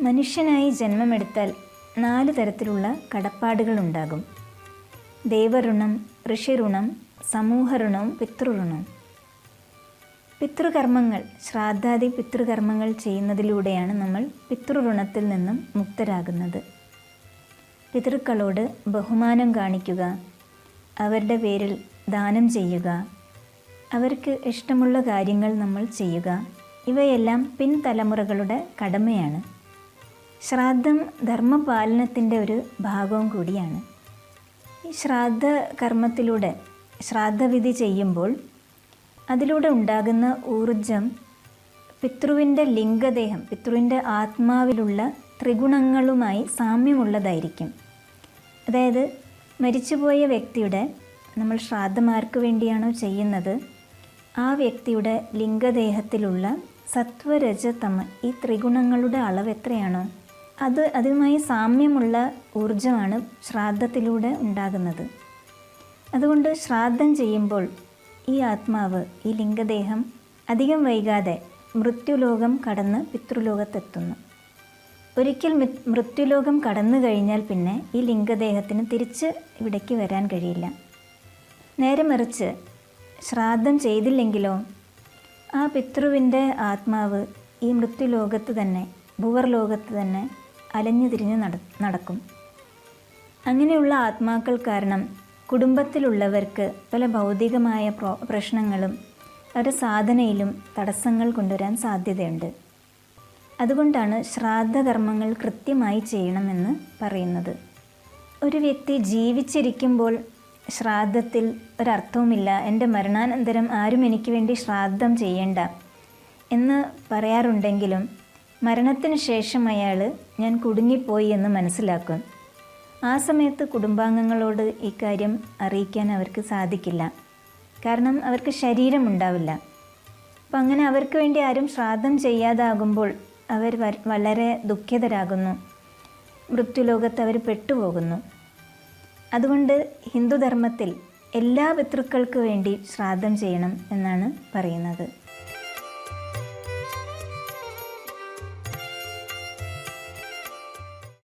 മനുഷ്യനായി ജന്മമെടുത്താൽ നാല് തരത്തിലുള്ള കടപ്പാടുകളുണ്ടാകും. ദൈവഋണം ഋഷിഋണം സമൂഹഋണവും പിതൃഋണവും. പിതൃകർമ്മങ്ങൾ ശ്രാദ്ധാദി പിതൃകർമ്മങ്ങൾ ചെയ്യുന്നതിലൂടെയാണ് നമ്മൾ പിതൃഋണത്തിൽ നിന്നും മുക്തരാകുന്നത്. പിതൃക്കളോട് ബഹുമാനം കാണിക്കുക അവരുടെ പേരിൽ ദാനം ചെയ്യുക അവർക്ക് ഇഷ്ടമുള്ള കാര്യങ്ങൾ നമ്മൾ ചെയ്യുക ഇവയെല്ലാം പിൻതലമുറകളുടെ കടമയാണ്. ശ്രാദ്ധം ധർമ്മപാലനത്തിന്റെ ഒരു ഭാഗവും കൂടിയാണ്. ഈ ശ്രാദ്ധ കർമ്മത്തിലൂടെ ശ്രാദ്ധവിധി ചെയ്യുമ്പോൾ അതിലൂടെ ഉണ്ടാകുന്ന ഊർജം പിതൃവിന്റെ ലിംഗദേഹം പിതൃവിന്റെ ആത്മാവിലുള്ള ത്രിഗുണങ്ങളുമായി സാമ്യമുള്ളതായിരിക്കും. അതായത് മരിച്ചുപോയ വ്യക്തിയുടെ നമ്മൾ ശ്രാദ്ധമാർക്ക് വേണ്ടിയാണോ ചെയ്യുന്നത് ആ വ്യക്തിയുടെ ലിംഗദേഹത്തിലുള്ള സത്വരജതമ ഈ ത്രിഗുണങ്ങളുടെ അളവ് എത്രയാണോ അത് അതുമായി സാമ്യമുള്ള ഊർജമാണ് ശ്രാദ്ധത്തിലൂടെ ഉണ്ടാകുന്നത്. അതുകൊണ്ട് ശ്രാദ്ധം ചെയ്യുമ്പോൾ ഈ ആത്മാവ് ഈ ലിംഗദേഹം അധികം വൈകാതെ മൃത്യുലോകം കടന്ന് പിതൃലോകത്തെത്തുന്നു. ഒരിക്കൽ മൃത്യുലോകം കടന്നു കഴിഞ്ഞാൽ പിന്നെ ഈ ലിംഗദേഹത്തിന് തിരിച്ച് ഇവിടേക്ക് വരാൻ കഴിയില്ല. നേരെ മറിച്ച് ശ്രാദ്ധം ചെയ്തില്ലെങ്കിലോ ആ പിതൃവിന്റെ ആത്മാവ് ഈ മൃത്യുലോകത്ത് തന്നെ ഭൂവർലോകത്ത് തന്നെ അലഞ്ഞു തിരിഞ്ഞ് നട നടക്കും. അങ്ങനെയുള്ള ആത്മാക്കൾ കാരണം കുടുംബത്തിലുള്ളവർക്ക് പല ഭൗതികമായ പ്രോ പ്രശ്നങ്ങളും അവരുടെ സാധനയിലും തടസ്സങ്ങൾ കൊണ്ടുവരാൻ സാധ്യതയുണ്ട്. അതുകൊണ്ടാണ് ശ്രാദ്ധകർമ്മങ്ങൾ കൃത്യമായി ചെയ്യണമെന്ന് പറയുന്നത്. ഒരു വ്യക്തി ജീവിച്ചിരിക്കുമ്പോൾ ശ്രാദ്ധത്തിൽ ഒരർത്ഥവുമില്ല എന്റെ മരണാനന്തരം ആരും എനിക്ക് വേണ്ടി ശ്രാദ്ധം ചെയ്യേണ്ട എന്ന് പറയാറുണ്ടെങ്കിലും മരണത്തിന് ശേഷം അയാൾ ഞാൻ കുടുങ്ങിപ്പോയി എന്ന് മനസ്സിലാക്കും. ആ സമയത്ത് കുടുംബാംഗങ്ങളോട് ഇക്കാര്യം അറിയിക്കാൻ അവർക്ക് സാധിക്കില്ല. കാരണം അവർക്ക് ശരീരമുണ്ടാവില്ല അപ്പം അങ്ങനെ അവർക്ക് വേണ്ടി ആരും ശ്രാദ്ധം ചെയ്യാതാകുമ്പോൾ അവർ വളരെ ദുഃഖിതരാകുന്നു. മൃത്യുലോകത്ത് അവർ പെട്ടുപോകുന്നു. അതുകൊണ്ട് ഹിന്ദുധർമ്മത്തിൽ എല്ലാ പിതൃക്കൾക്ക് വേണ്ടി ശ്രാദ്ധം ചെയ്യണം എന്നാണ് പറയുന്നത്.